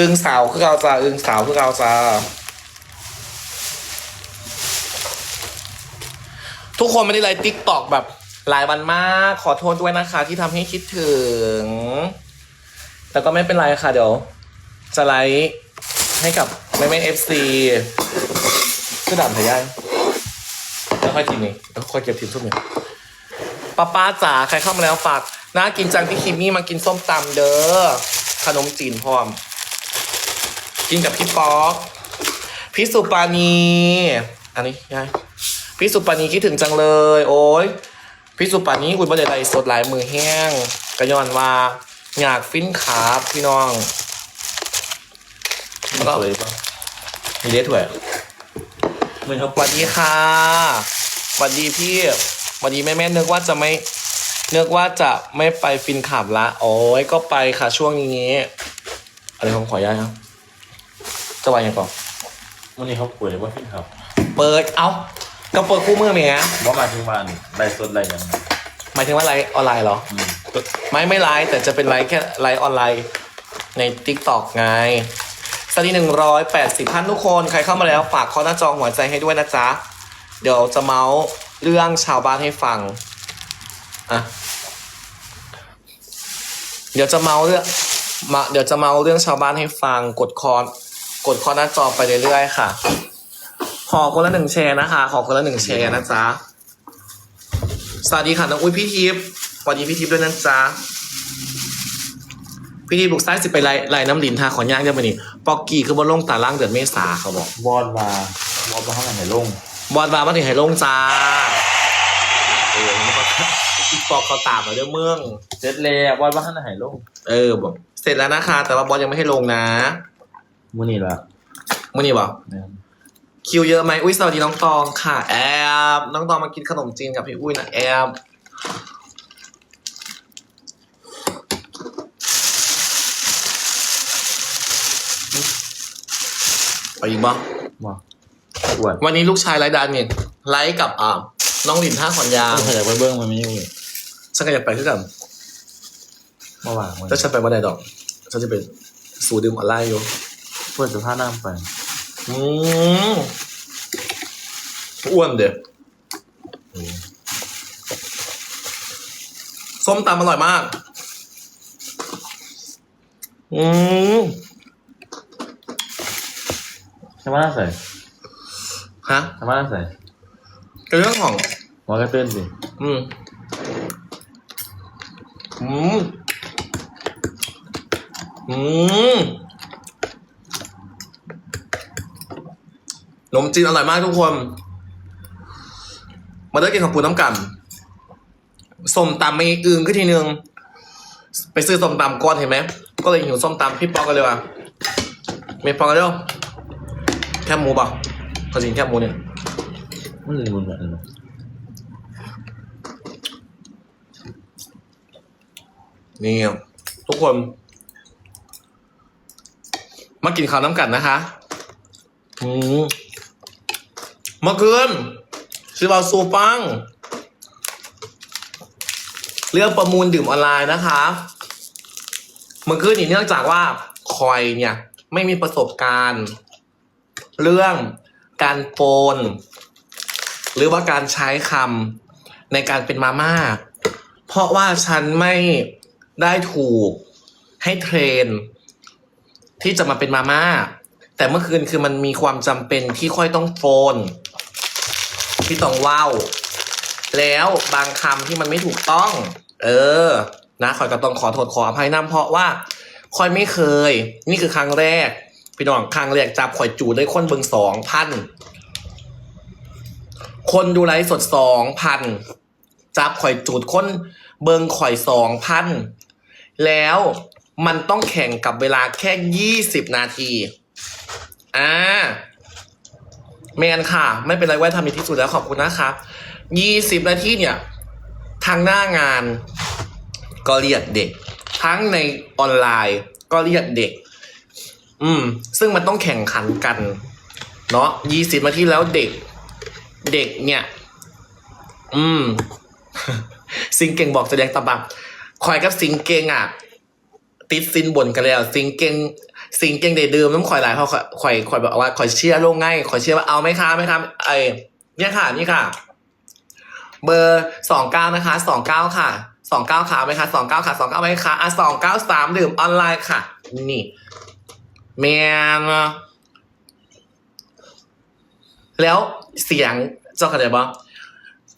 อึงสาวคือเราจ้าอึงสาวคือเราจ้าทุกคนไม่ได้ไลฟ์ติ๊กตอกแบบหลายวันมาก ขอโทษด้วยนะคะ ที่ทำให้คิดถึง แต่ก็ไม่เป็นไรค่ะ เดี๋ยว จะไลฟ์ให้กับแม่แม่เอฟซีคือด่านถ่ายยังแล้วค่อยทีนี้แล้วค่อยเก็บทีมทุกเนี่ยป้าป้าจ๋าใครเข้ามาแล้วฝากน่ากินจังพี่คิมมี่มากินส้มตำเด้อขนมจีนพร้อม กินกับพี่ป๊อกพี่สุปานีอันนี้ยายพี่สุปานีคิดถึงจังเลย โอ้ยพี่สุปานีคุณประเดี๋ยวใดสดหลายมือแห้งกระยอนว่าอยากฟินขาบพี่น้องมันสวยปะมีเดทถวยไม่ชอบสวัสดีค่ะสวัสดีพี่สวัสดีแม่แม่ๆนึกว่าจะไม่นึกว่าจะไม่ไปฟินขับละ โอ้ยก็ไปค่ะช่วงนี้ อะไรของขอยายครับ จะไปยังก่อนวันนี้เขาป่วยว่าพี่ครับเปิดเอาก็เปิดคู่มือเมียว่ามาถึงบ้านได้สดอะไรยังไงหมายถึงว่าไลฟ์ออนไลน์เหรอ อืมไม่ไม่ไลฟ์แต่จะเป็นไลฟ์แค่ไลฟ์ออนไลน์ใน t ิ k t o k ไงสวัสดีหนึ่งร้อยแปดสิบท่านทุกคน ใครเข้ามาแล้วฝากข้อหน้าจอหัวใจให้ด้วยนะจ๊ะ เดี๋ยวจะเมาส์เรื่องชาวบ้านให้ฟัง อะ เดี๋ยวจะเมาส์เรื่องมาเดี๋ยวจะเมาส์เรื่องชาวบ้านให้ฟังกดคอนก ดคอหน้าจอไปเรื่อยๆค่ะ ขอคนละหนึ่งแชร์นะคะ ขอคนละหนึ่งแชร์นะจ๊ะ สวัสดีค่ะน้องอุ้ยพี่ทิพย์สวัสดีพี่ทิพย์ด้วยนะจ๊ะ พี่ทิพย์บุกซ้ายสิไปไล่ไล่น้ำลินทาขอย่างเดียวมานี่ปอกกี้คือบนลงตาล่างเดือนเมษาเขาบอก วอดมาวอดมาข้างไหนลงบอลบามาถึงไห้ลงจ้าเออมันก็อีปอกเขาตามมาเรื่องเมืองเสร็จแล้ววอดมาข้างไหนลง เออบอกเสร็จแล้วนะคะ แต่ว่าบอลยังไม่ให้ลงนะ มื่อนี้ละมื่อนี้บอกเนี่ยคิวเยอะไหมอุ้ยสวัสดีน้องตองค่ะ แอบน้องตองมากินขนมจีนกับพี่อุ้ยนะแอบไปอีกบ่มาอ้วนวันนี้ลูกชายไลฟ์ดันเนี่ยไลฟ์กับอ่าน้องหลินท่าขอนยางขยับไปเบื้องมันไม่อยู่ฉันก็อยากไปคือกันเมื่อวานมันถ้าฉันไปวันใดดอกฉันจะเป็นสูดื่มออนไลน์อยู่ เพื่อจะพาน้ำไป อืมอ้วนเด็ดเออส้มตำอร่อยมาก อืมใช่ไหมน่าใส่ฮะใช่ไหมน่าใส่เป็นเรื่องของหมอกระเต้นสิ อืม อืม อืม นมจีนอร่อยมากทุกคน มาเด้อกินของปูน้ำกันส้มตำไม่อึงขึ้นทีนึง ไปซื้อส้มตำก่อนเห็นไหม ก็เลยหิวส้มตำพี่ปอกกันเลยว่ะเมย์ปอกกันเร็วแค่หมูเปล่ะเขาจริงแค่หมูเนี่ยมันเลยมันแบบนั้นนี่ทุกคน มากินข้าวน้ำกันนะคะ อืม เมื่อคืนชื่อว่าซูปัง เรื่องประมูลดื่มออนไลน์นะคะ เมื่อคืนนี่เนื่องจากว่าคอยเนี่ย ไม่มีประสบการณ์ เรื่องการโปน หรือว่าการใช้คำในการเป็นมาม่า เพราะว่าฉันไม่ได้ถูกให้เทรน ที่จะมาเป็นมาม่าแต่เมื่อคืนคือมันมีความจำเป็นที่ค่อยต้องโฟน ที่ต้องว้าแล้วบางคำที่มันไม่ถูกต้อง เออ นะคอยก็ต้องขอโทษขออภัยนํเพราะว่าคอยไม่เคย นี่คือครั้งแรก พี่น้องครั้งแรกจับข่อยจูดได้คนเบิงสองพันคนดูไลฟ์สดสองพันจับข่อยจูดคนเบิงข่อยสองพันแล้วมันต้องแข่งกับเวลาแค่ยี่สิบนาที อ่า แมนค่ะ ไม่เป็นไรไว้ทำดีที่สุดแล้วขอบคุณนะครับยี่สิบนาทีเนี่ยทางหน้างานก็เรียกเด็ก ทั้งในออนไลน์ก็เรียกเด็ก อืม ซึ่งมันต้องแข่งขันกัน เนาะยี่สิบนาทีแล้วเด็ก เด็กเนี่ย อืมซิงเก่งบอกแสดงตะบังคอยกับซิงเก่งอะติดสินบนกันแล้วซิงเก่ง สิ่งเก่งเดดื่มน้ำข่อยหลายเขาข่อยข่อยข่อยแบบว่าข่อยเชียร์ลงง่ายข่อยเชียร์ว่าเอาไหมคะไหมคะไอเนี่ยค่ะนี่ค่ะ เบอร์สองเก้านะคะสองเก้าค่ะสองเก้าค่ะไหมคะสองเก้าค่ะสองเก้าไหมคะอะสองเก้าสามดื่มออนไลน์ค่ะ นี่แมนแล้วเสียงเจ้าเข้าใจปะ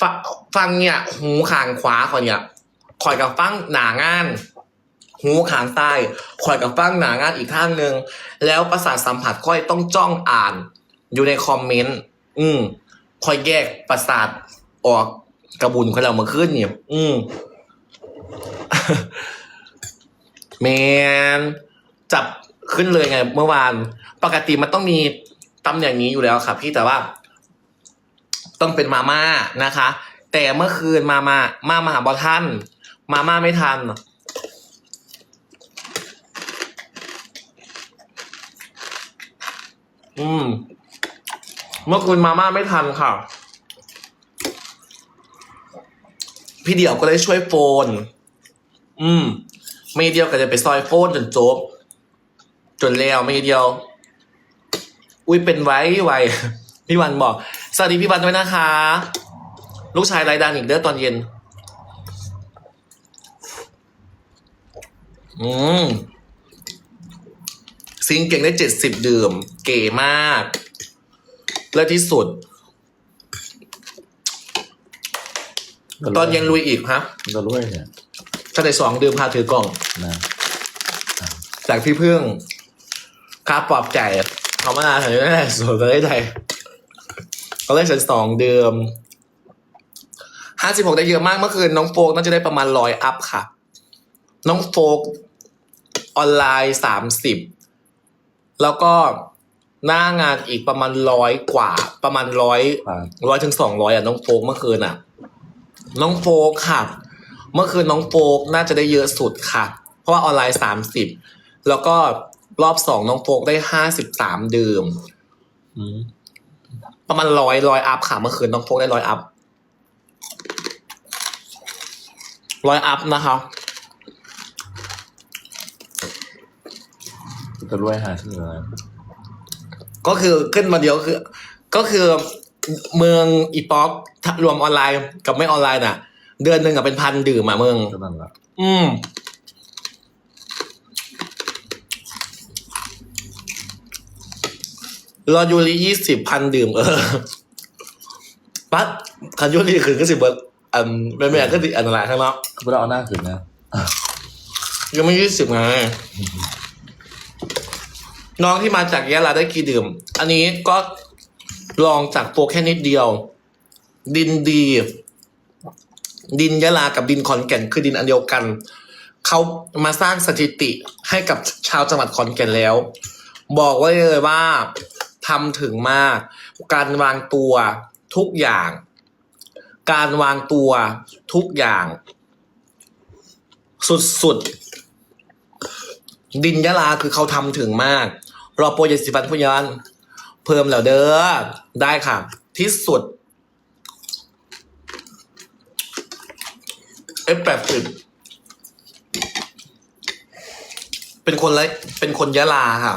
ฟังฟังเนี่ยหูข้างขวาข่อยเนี่ยข่อยกับฟังหนางาน หูขางใต้ข่อยกับฟังหนางานอีกข้างหนึ่งแล้วประสาทสัมผัสค่อยต้องจ้องอ่านอยู่ในคอมเมนต์อืมค่อยแยกประสาทออกกระบุนของเรามื่อคืนเนี่ยอืมแมนจับขึ้นเลยไง เมื่อวาน ปกติมันต้องมีตำแหน่งนี้อยู่แล้วครับพี่แต่ว่า ต้องเป็นมาม่านะคะ แต่เมื่อคืนมามามามาหาบอท่าน มาม่าไม่ทัน อืม เมื่อคืนมาม่าไม่ทันค่ะ พี่เดี่ยวก็เลยช่วยโฟน อืมไม่เดียวก็จะไปซอยโฟนจนจบ จนแล้วไม่เดียว อุ้ยเป็นไว้ไวพี่วันบอก สวัสดีพี่วันด้วยนะคะ ลูกชายรายดังอีกเด้อตอนเย็น อืม ซิงเก่งได้เจ็ดสิบดื่ม เก๋มากและที่สุด ตอนเย็นลุยอีกฮะเรารวยเนี่ยถ้าได้สองดื่มพาถือกล่อง นะจากพี่พึ่งค่าปลอบใจเขามาถึงได้ส่วนจะได้ใจเขาได้ฉันสองเดิมห้าสิบหกได้เยอะมากเมื่อคืนน้องโฟกน่าจะได้ประมาณร้อยอัพค่ะ น้องโฟกออนไลน์สามสิบ แล้วก็หน้างานอีกประมาณร้อยกว่า ประมาณร้อยปลาร้อยถึงสองร้อยอะน้องโฟกเมื่อคืนอะ น้องโฟกค่ะ เมื่อคืนน้องโฟกน่าจะได้เยอะสุดค่ะ เพราะว่าออนไลน์สามสิบแล้วก็รอบสองน้องโฟกได้ห้าสิบสามดื่มอืมประมาณร้อยร้อยอัพค่ะเมื่อคืนน้องโฟกได้ร้อยอัพร้อยอัพนะคะ จะรวยหาที่ไหนก็คือขึ้นมาเดียวคือ ก็คือเมืองอีป๊อกถ้ารวมออนไลน์กับไม่ออนไลน์น่ะ เดือนหนึ่งอะเป็นพันดื่มอะเมืองก็นั่นแหละอืมรอยูริยี่สิบพันดื่ม เออปั๊ดคันยูริคือก็สิบเบิร์อันเป็นแบบก็สิอันอะไรข้างนอกก็ไม่ได้เอาหน้าขึ้นนะ ยังไม่ยี่สิบไง น้องที่มาจากยะลาได้กี่ดื่ม อันนี้ก็ลองจากโปรแค่นิดเดียว ดินดี ดินยะลากับดินขอนแก่นคือดินอันเดียวกัน เขามาสร้างสถิติให้กับชาวจังหวัดขอนแก่นแล้ว บอกไว้เลยว่าทำถึงมาก การวางตัวทุกอย่าง การวางตัวทุกอย่าง สุดๆดินยะลาคือเขาทำถึงมาก รอโปรเจกต์สิบันพุยันเพิ่มแล้วเด้อ ได้ค่ะ ที่สุดเอฟแปดสิบเป็นคนละเป็นคนยะลาค่ะ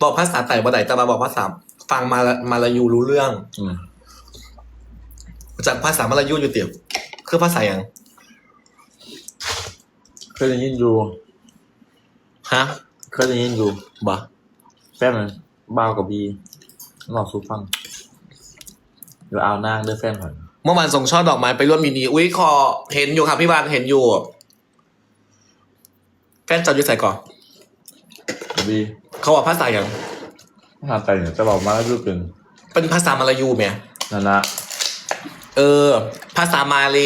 บอกภาษาไต่บ่ไดแต่มาบอกภาษา ฟังมามาลายูรู้เรื่อง อืมจากภาษามาลายูอยู่เตียบคือภาษาอย่างเคยได้ยินอยู่ฮะ เคยได้ยินอยู่บ่ แฟนมันบ้าวกับบีลองซูฟัง เดี๋ยวเอานางด้วยแฟนหน่อยเมื่อวานส่งช่อดอกไม้ไปร่วมมินิอุ้ยคอเห็นอยู่ค่ะพี่บานเห็นอยู่ แฟนจอดอยู่ใส่ก่อนบีเขาบอกภาษาอย่างทางไกลเนี่ยจะบอกมาแล้วรูปเป็นเป็นภาษามาลายูไหมนั่นละเออ ภาษามาเล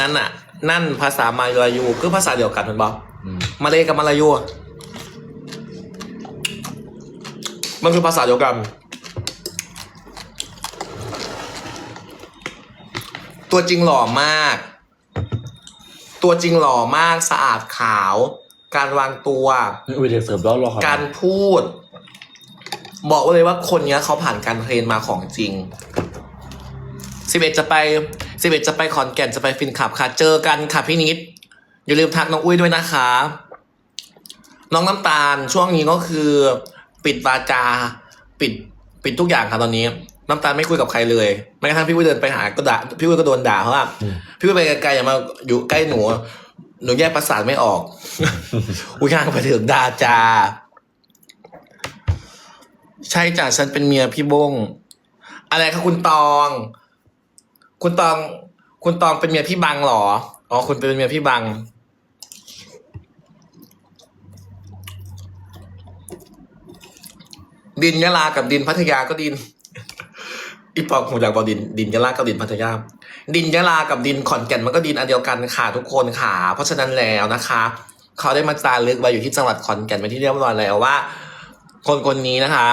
นั่นน่ะ นั่นภาษามาลายูคือภาษาเดียวกันมันบอกอืม มาเลกับมาลายูอะ มันคือภาษาเดียวกัน ตัวจริงหล่อมาก ตัวจริงหล่อมากสะอาดขาว การวางตัวนี่อุ้ยเด็กเสิร์ฟแล้วรอการพูด บอกไว้เลยว่าคนเนี้ยเขาผ่านการเทรนมาของจริงสิบเอ็ดจะไปสิบเอ็ดจะไปขอนแก่นจะไปฟินขับค่ะ เจอกันค่ะพี่นิด อย่าลืมทักน้องอุ้ยด้วยนะคะ น้องน้ำตาลช่วงนี้ก็คือ ปิดวาจา ปิดปิดทุกอย่างค่ะตอนนี้ น้ำตาลไม่คุยกับใครเลยแม้กระทั่งพี่วุ้ยเดินไปหาก็ด่าพี่วุ้ยก็โดนด่าเพราะว่าพี่วุ้ยไปไกลๆอย่ามาอยู่ใกล้หนูหนูแยกประสาทไม่ออก อุ้ยข้างไปถึงดาจา ใช่จ้ะฉันเป็นเมียพี่บง อะไรคะคุณตอง คุณตอง คุณตองเป็นเมียพี่บังเหรอ อ๋อ คุณเป็นเมียพี่บัง ดินยะลากับดินพัทยาก็ดิน อีปอกผมอยากบอกดิน ดินยะลากับดินพัทยา ดินยะลากับดินขอนแก่นมันก็ดินอันเดียวกันค่ะทุกคนค่ะ เพราะฉะนั้นแล้วนะคะ เขาได้มาจารึกไว้อยู่ที่จังหวัดขอนแก่นไปนที่เรียบร้อยแล้วว่า คนคนนี้นะคะ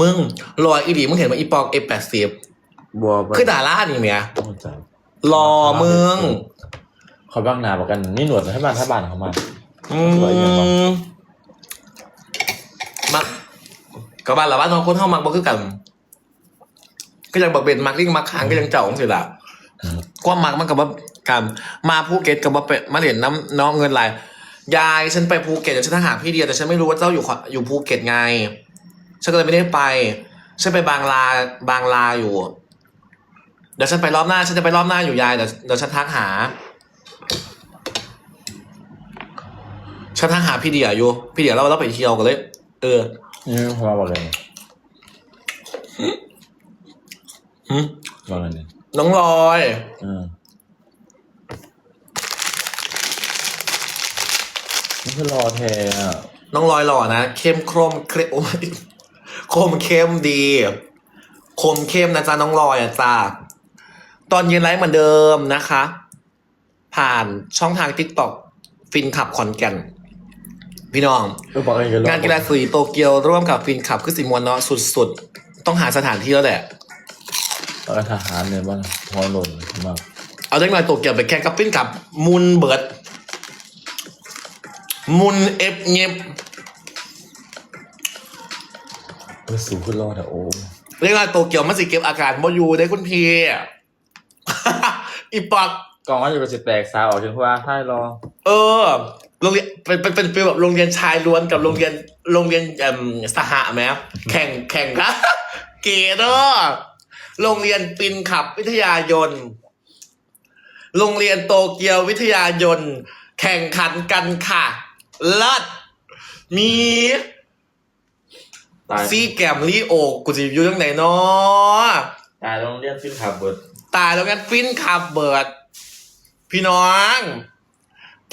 มึงรอยอีดีมึงเห็นไหมอีปอกเอแปดสิบบัวคือดารานี่เมียต้องใจรอมึงเขาบ้างนาบอกกันนี่หนวดให้บ้านถ้าบ้านเขามาอืสวยจังวะมมัก กับบ้านละบ้านน้องคนเข้ามักบ่คือกัน ก็ยังบอกเบนมักลิ่งมักคางก็ยังเจ้าของสิละความมักมันกับว่ากันมาภูเก็ตกับว่าไปมาเหรียญน้ำน้องเงินไหลายยายฉันไปภูเก็ตเดี๋ยวฉันหาพี่เดียแต่ฉันไม่รู้ว่าเจ้าอยู่ขอนอยู่ภูเก็ตไง ฉันก็เลยไม่ได้ไป ฉันไปบางลาบางลาอยู่ เดี๋ยวฉันไปรอบหน้า ฉันจะไปรอบหน้าอยู่ยายเดี๋ยวเดี๋ยวฉันทักหา ฉันทักหาพี่เดียอยู่ พี่เดียเราเราไปเที่ยวกันเลย เออ นี่เขามาบอกเลยหึบอกเลยเนี่ยน้องลอย อืมนี่คือรอแทอะน้องลอยหล่อนะ เข้มโครมเครโอ้ยคมเข้มดี คมเข้มนะจ๊ะน้องลอยอะจ้าตอนเย็นไลฟ์เหมือนเดิมนะคะ ผ่านช่องทางทิกตอกฟินขับขอนแก่น พี่น้องเออบอกอะไรกันงานกีฬาสีโตเกียวร่วมกับฟินขับคือสิมวนเนาะสุดๆ ต้องหาสถานที่แล้วแหละแล้วก็ทหารเนี่ยบ้างหัวหล่นมากเอาเด็กหน่อยโตเกียวไปแข่งกับฟินขับมุนเบิร์ดมุนเอฟเงียบเออสูงขึ้นรอดอะโอ้เรียกว่าโตเกียวมันสิเก็บอาการบ่อยู่ได้คุณพี่อีปอกกองว่าอยู่กับสิแตกสาวออกจนว่าท้ายรอ เออ โรงเรียนเป็นเป็นเป็นฟีลแบบโรงเรียนชายล้วนกับโรงเรียนโรงเรียนเอ่มสหะไหมครับแข่งแข่งครับ เก๋เนอะโรงเรียนปินขับวิทยายนต์โรงเรียนโตเกียววิทยายนต์แข่งขันกันค่ะเลิศมีตายซี่แกมลี่โอกูจะอยู่ยังไหนเนาะตายโรงเรียนขึ้นขับเบิร์ดตายโรงเรียนฟินขับเบิร์ดพี่น้อง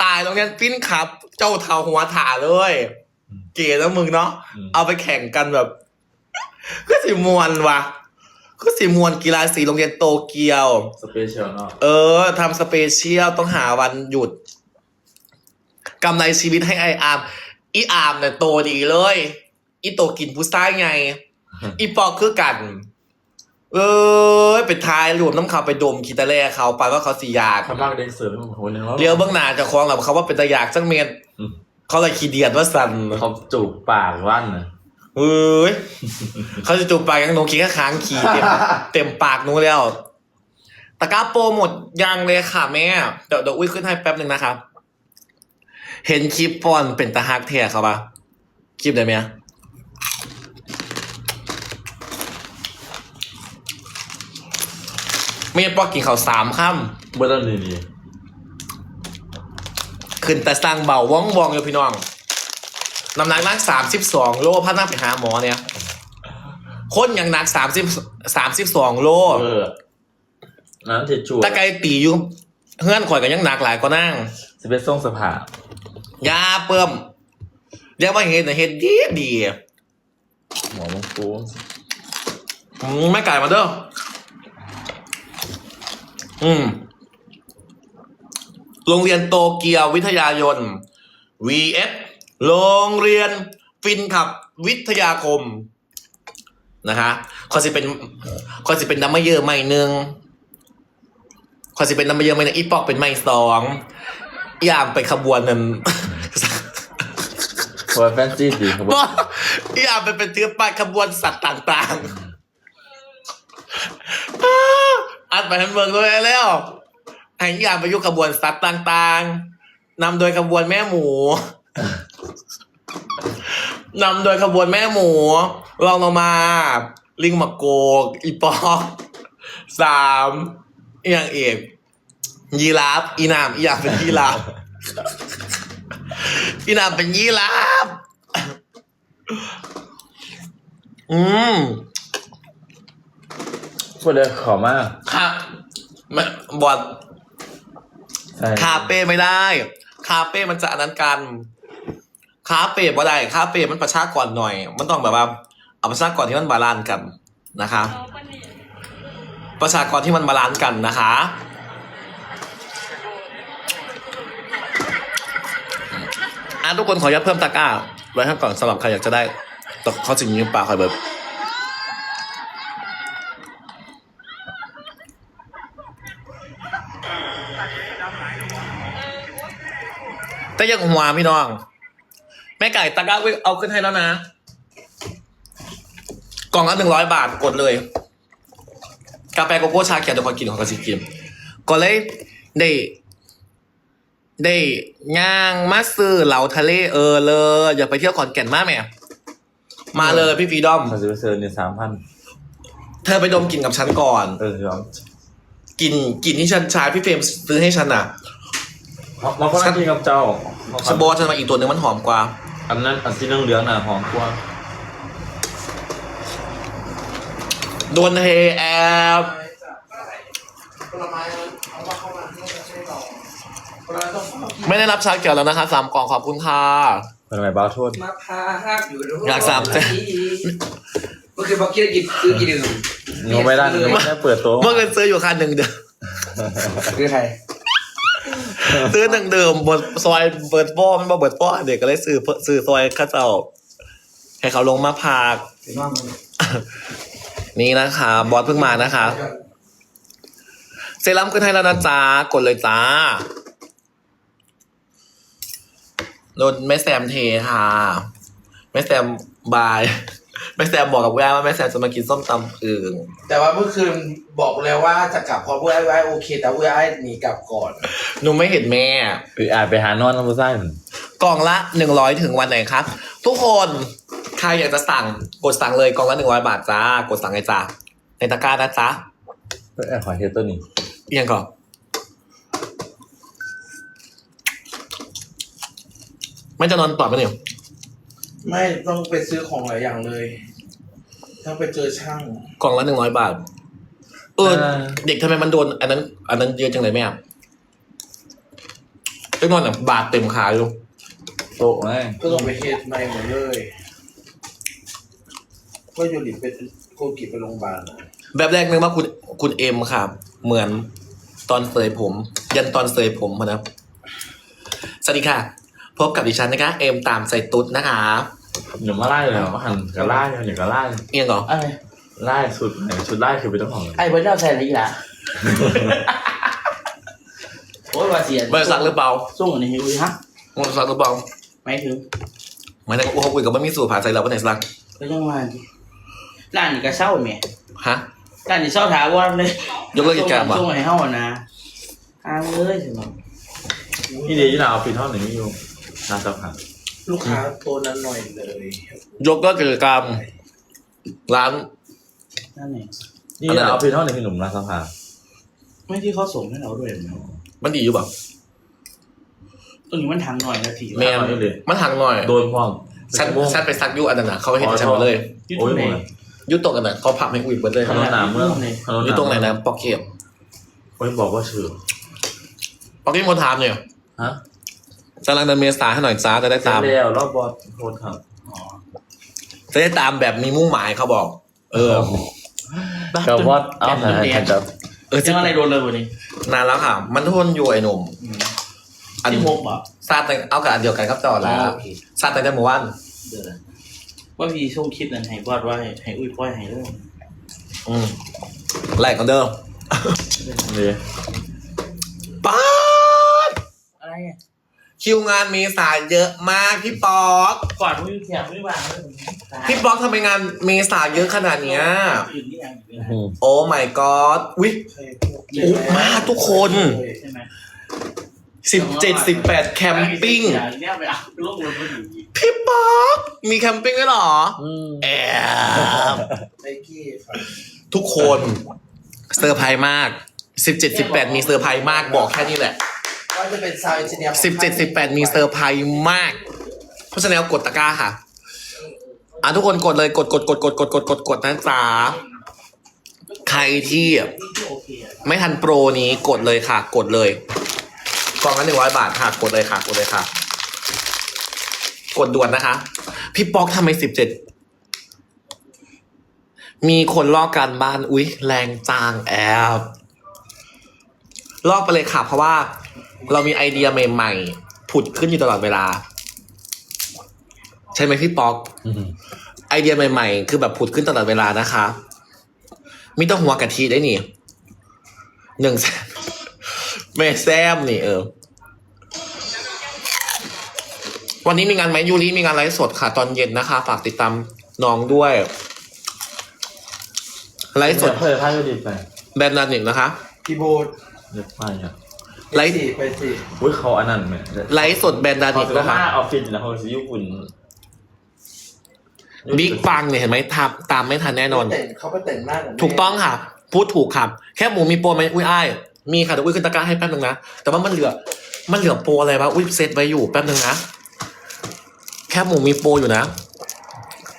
ตายโรงเรียนฟินขับ เจ้าเทาหัวถาเลย เก๋แล้วมึงเนาะมเอาไปแข่งกันแบบก็สิมวนวะก็สิมวนกีฬาสีโรงเรียนโตเกียว สเปเชียลเนาะเออทำสเปเชียลต้องหาวันหยุดกำไรชีวิตให้ไออาร์มอีอาร์มเนี่ยโตดีเลย อีโตกินผู้ซ้ายไง อีปอกคือกัน เอ้ยไปทายรวมน้ำเขาไปดมคีตาแล่เขาไปว่าเขาสียากข้างล่างเด็กเสริมให้ผมคนหนึ่งแล้วเลี้ยวเบื้องหน้าเจะคล้าของแบบเขาว่าเป็นตะยากจังเมียนอืมเขาเลยขี้เดียดว่าสันเขาจูบปากว่านนะเอ้ยเขาจะจูบปากยังหนูขี้ก็ค้างขี่เต็มเต็มปากหนูแล้วตะกร้าโปรหมดยังเลยค่ะแม่เดี๋ยวเดี๋ยวอุ้ยขึ้นให้แป๊บหนึ่งนะครับ เห็นคลิปฟอนเป็นตะฮักแท้เขาปะคลิปไหนเมีย ไม่ใช่ปอกกินเขาวสามค่เบอร์ต้นดีดีำขึ้นแต่สร้างเบาว่องวองอยู่พี่น้องน้ำหนักนักสามสิบสองโลพัดนักไปหาหมอเนี่ยคนยังหนักสามสิบสามสิบสองโล เออนั้นเทจูตะไกตีอยู่เฮือนข่อยกันยังหนักหลายก็นั่งสเปซส่งสภายาเปิ่มเรียกว่าเห็ดน่ะเห็ดดีดีหมอมังกูอืมไม่ไก่มาเด้อ อืม โรงเรียนโตเกียววิทยายน vs โรงเรียนฟินขับวิทยาคม นะคะเขาสิเป็นเขาสิเป็นน้ำมะเยอะไม่หนึ่งเขาสิเป็นน้ำมะเยอะไม่หนึ่งอีปอกเป็นไม่สองอีอามไปขบวนนั้นโคแฟนซีดีครับก็อีอามไปเป็นเตือไปขบวนสัตว์ต่าง ๆ อัดไปทั้งเมืองเลยแล้วให้อีอามไปอยุขบวนสัตว์ต่างๆนำโดยขบวนแม่หมูนำโดยขบวนแม่หมูรองลงมา ลิงมักโกก อีปอกสามอีนางเอกยีราฟอีนามอีอยากเป็นยีราฟอีนามเป็นยีราฟอืม พูดเลยขอมากค่ะไม่บอดใช่คาเป้ไม่ได้ คาเป้มันจะอันนั้นกันคาเป้บ่ได้คาเป้มันประชากรหน่อย มันต้องแบบว่า เอาประชากรที่มันบาลานซ์กันนะคะ ประชากรที่มันบาลานซ์กันนะคะ อะทุกคนขอยัดเพิ่มตะกร้าไว้ให้ก่อนสำหรับใครอยากจะได้ตกข้อจริงยิงปลาคอยเบิร์ แต่ยังหัวพี่น้อง แม่ไก่ตะกร้าเอาขึ้นให้แล้วนะ กล่องละหนึ่งร้อยบาทกดเลย กาแฟโกโก้ชาเขียวเดี๋ยวขอกินของกระซิกิมก็เลยได้ได้ย่างมาซื้อเหลาทะเลเออเลย อย่าไปเที่ยวขอนแก่นมากแม่มาเลยพี่ฟรีดอมมาซื้อเซอร์เนี่ยสามพันเธอไปดมกลิ่นกับฉันก่อน เออลองกลิ่นกลิ่นที่ฉันใช้พี่เฟรมซื้อให้ฉันอะ เราก็นั่งกินกับเจ้าฉันบอกว่าฉันมาอีกตัวหนึ่งมันหอมกว่า อันนั้นอันที่เหลืองๆน่ะหอมกว่าโดนเทแอบผลไม้เอามาเข้ามาที่ไม่ใช่หรอกผลไม้ต้องเข้ากินไม่ได้รับชาเขียวแล้วนะคะสามกล่องขอบคุณค่ะเป็นไงบ้าโทษมะพร้าวอยู่ด้วยอยากสามจ้ะเมื่อคืนบอกกินกินซื้อกี่ดื่มหนูไม่ได้หนูไม่ได้เปิดโต๊ะเมื่อคืนซื้ออยู่คันหนึ่งเดือนคือใคร ซื้อหนึ่งเดิมบนซอยเบิร์ดป้อมันมาเบิร์ดป้อเด็กก็เลยซื้อซื้อซอยข้าเจ้าให้เขาลงมาพากนนี่นะคะ บอสเพิ่งมานะคะ เซรั่มขึ้นให้แล้วนะจ๊ะกดเลยจ้าโดนแม่แซมเทค่ะแม่แซมบาย แม่แซมบอกกับแม่ว่าแม่แซมจะมากินส้มตำอึ่งแต่ว่าเมื่อคืนบอกแล้วว่าจะกลับเพราะผู้ไอ้ไอ้โอเค แต่ผู้ไอ้หนีกลับก่อน หนูไม่เห็นแม่เอออาจไปหานอนน้ำมันไส้เหมือนกล่องละหนึ่งร้อยถึงวันไหนครับ ทุกคนใครอยากจะสั่งกดสั่งเลยกล่องละหนึ่งร้อยบาทจ้ากดสั่งเลยจ้าในตะกร้านะจ๊ะเออขอเฮดตัวนี้เอียงก่อนไม่จะนอนต่อไปเนี่ย ไม่ต้องไปซื้อของหลายอย่างเลยต้องไปเจอช่างกล่องละหนึ่งร้อยบาท เออเด็กทำไมมันโดน อันนั้น อันนั้นเยอะจังเลยแม่เล็กน้อยน่ะบาทเต็มขาอยู่โต๊ะไงก็ต้องไปเฮดใหม่หมดเลย ก็โยลิเป็นโกกิไปโรงพยาบาลนะแบบแรกนึกว่าคุณคุณเอ็มครับเหมือนตอนเสยผม ยันตอนเสยผมนะครับสวัสดีค่ะ พบกับดิฉันนะคะเอ็มตามใส่ตุ๊ดนะคะหนูมาไล่เลยเหรอหันกับไล่หนูกับไล่เอียงเหรออะไรไล่สุดไหนชุดไล่คือเป็นเจ้าของไอ้เบิร์ดเอาใส่อะไรอีกล่ะโอ้ยว่าเสียบริษัทหรือเปล่าส่งอันนี้ให้อุ้ยฮะบริษัทหรือเปล่าหมายถึงหมายถึงว่าเขาคุยกับไม่มีสูตรผ่าใส่เราวันไหนสักก็ยังว่าดิร้านนี้ก็เช่าแม่ฮะร้านนี้เช่าถาวรเลยยกเลิกกิจการปะส่งให้เฮาอะนะอ้างเลยสิมั้งนี่เดี๋ยวยี่นาเอาปีเท่าหนึ่งนี่อยู่ นาสักพันลูกค้าตัวนั้นหน่อยเลยยกเลิกกิจกรรม ร้าน นั่นเองนี่นาเอาปีเท่าหนึ่งให้หนุ่มนาสักพันไม่ที่เขาส่งให้เราด้วยมั้ยมันดีอยู่เปล่าตัวนี้มันทางหน่อยนะทีแม่นมันหักหน่อย โดนพ่อฉันฉันไปซักยุอันนั้นนะเขาเห็นฉันหมดเลยยุดโอ้ตยรงไหนยุตรงกันนะเขาผักให้อุ้ยหมดเลยถนนหนาเมืองถนนยุตรงไหนนะปอกเก็บโอ้ยบอกว่าชื่อปอกเก็บคนถามเนี่ยฮะ กำลังเดินเมษาให้หน่อยจ้าจะได้ตามเแล้วรอบบอสโทษครับอ๋อจะได้ตามแบบมีมุ่งหมายเขาบอก เออกับบอสเอาถ่ายถ่ายจับเออจังอะไรโดนเลยวันนี้นานแล้วค่ะ มันทนอยู่ไอ้หนุ่มอืมอันที่หกบ่ซาดแต่เอากับอันเดียวกันครับจอแล้วโอเคซาดแต่จะหมู่บ้านเดี๋ยวนะว่าพี่ส่งคลิปนั้นให้บอดว่าให้ให้อุ้ยปล่อยให้เรื่องอืมไล่กันเดิมนี่ป๊าดอะไรอะ คิวงานมีสายเยอะมากพี่ป๊อกก่อนอุ้ยแขกไม่วางเลยพี่ป๊อกทำไมงานเมษาเยอะขนาดเนี้ยอื่นนี่ยังอยู่นะโอ้ my god วิเคยพูดอุ๊ยมากทุกคนใช่ไหมสิบเจ็ดสิบแปดแคมปิ้งเนี่ยไปเอาลงรถมาอยู่อีกพี่ป๊อกมีแคมปิ้งด้วยเหรออืมแอบไอ้กี้ครับทุกคนเซอร์ไพรส์มากสิบเจ็ดสิบแปดมีเซอร์ไพรส์มากบอกแค่นี้แหละ ว่าจะเป็นซาวด์เอนจิเนียร์สิบเจ็ดสิบแปดมีเซอร์ไพรส์มาก เพราะฉะนั้นกดตะกร้าค่ะ อะทุกคนกดเลยกดกดกดกดกดกดกดกดนะจ๊ะใครที่นี่ก็โอเคอะไม่ทันโปรนี้กดเลยค่ะ กดเลย กล่องละหนึ่งร้อยบาทค่ะกดเลยค่ะ กดเลยค่ะ กดด่วนนะคะ พี่ป๊อกทำไมสิบเจ็ดมีคนลอกการบ้านอุ๊ย แรงจางแอบลอกไปเลยค่ะ เพราะว่า เรามีไอเดียใหม่ๆ ผุดขึ้นอยู่ตลอดเวลา ใช่ไหมพี่ป๊อกอืมไอเดียใหม่ๆ คือแบบผุดขึ้นตลอดเวลานะคะมีต้องหัวกะทิได้นี่หนึ่งแสนแม่แซมนี่ เออ วันนี้มีงานไหมยูริมีงานไลฟ์สดค่ะ ตอนเย็นนะคะ ฝากติดตามน้องด้วย ไลฟ์สดเพื่อท่าก็ดีไป แบรนด์นันหนึ่งนะคะคีย์บอร์ดเลือกไปอะ ไลไปฟ์สี่ไปสี่อุ้ยเขาอันนั้นไหมไลฟ์สดแบรนด์นันหเขานึ่งจะนะคะมาออฟฟิศนะเขาจะญี่ปุ่นบิ๊กฟังเนี่ยเห็นไหมทับตามไม่ทันแน่นอนแต่งเขาไปแต่งหน้ากับแม่ถูกต้องค่ะ พูดถูกครับแค่หมูมีโปรไหมอุ้ยอ้ายมีค่ะเดี๋ยวอุ้ยขึ้นตะกร้าให้แป๊บนึงนะ แต่ว่ามันเหลือ มันเหลือโปรอะไรวะอุ้ยเซตไว้อยู่แป๊บนึงนะ แค่หมูมีโปรอยู่นะ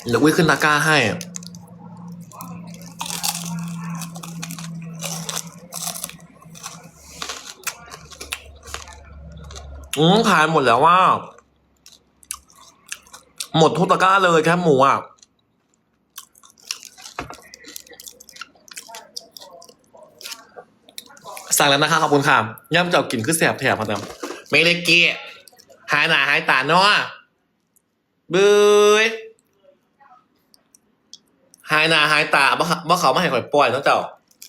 เดี๋ยวอุ้ยขึ้นตะกร้าให้ อืมขายหมดแล้วว่า หมดทุกตะกร้าเลยแค่หมูอะสั่งแล้วนะคะขอบคุณค่ะย่ำเจ้ากินคือแสบแถบพอดำไม่เลยเกี้ยหายหนาหายตาเนาะบื้ยหายหนาหายตาบ่เขาบ่เขาไมาให้ข่อยปล่อยเนาะเจ้า